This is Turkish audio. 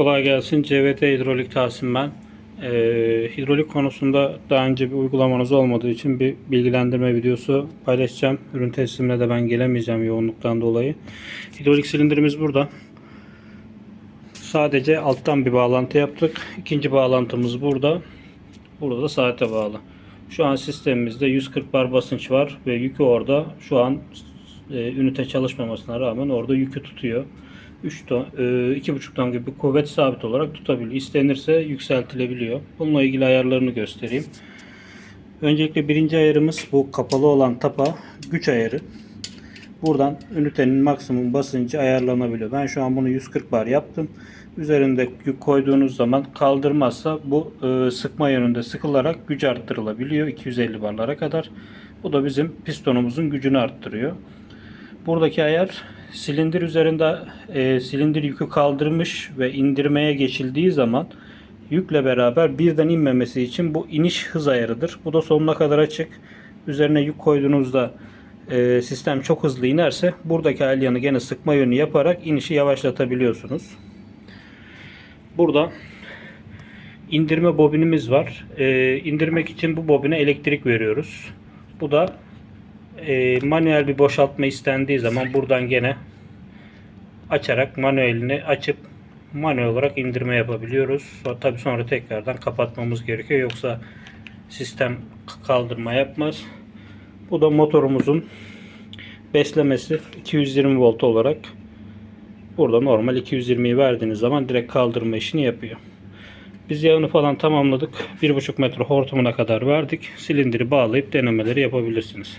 Kolay gelsin. CVT Hidrolik Tahsin ben. Ee, hidrolik konusunda daha önce bir uygulamanız olmadığı için bir bilgilendirme videosu paylaşacağım. Ürün teslimine de ben gelemeyeceğim yoğunluktan dolayı. Hidrolik silindirimiz burada. Sadece alttan bir bağlantı yaptık. İkinci bağlantımız burada. Burada da saate bağlı. Şu an sistemimizde 140 bar basınç var ve yükü orada. Şu an e, ünite çalışmamasına rağmen orada yükü tutuyor. 3 ton, e, 2,5 ton gibi kuvvet sabit olarak tutabiliyor. İstenirse yükseltilebiliyor. Bununla ilgili ayarlarını göstereyim. Öncelikle birinci ayarımız bu kapalı olan tapa güç ayarı. Buradan ünitenin maksimum basıncı ayarlanabiliyor. Ben şu an bunu 140 bar yaptım. Üzerinde yük koyduğunuz zaman kaldırmazsa bu e, sıkma yönünde sıkılarak güç arttırılabiliyor 250 barlara kadar. Bu da bizim pistonumuzun gücünü arttırıyor. Buradaki ayar silindir üzerinde e, silindir yükü kaldırmış ve indirmeye geçildiği zaman yükle beraber birden inmemesi için bu iniş hız ayarıdır. Bu da sonuna kadar açık. Üzerine yük koyduğunuzda e, sistem çok hızlı inerse buradaki alyanı gene sıkma yönü yaparak inişi yavaşlatabiliyorsunuz. Burada indirme bobinimiz var. E, indirmek için bu bobine elektrik veriyoruz. Bu da e, manuel bir boşaltma istendiği zaman buradan gene açarak manuelini açıp manuel olarak indirme yapabiliyoruz. Tabii sonra tekrardan kapatmamız gerekiyor. Yoksa sistem kaldırma yapmaz. Bu da motorumuzun beslemesi 220 volt olarak burada normal 220'yi verdiğiniz zaman direkt kaldırma işini yapıyor. Biz yağını falan tamamladık. 1,5 metre hortumuna kadar verdik. Silindiri bağlayıp denemeleri yapabilirsiniz.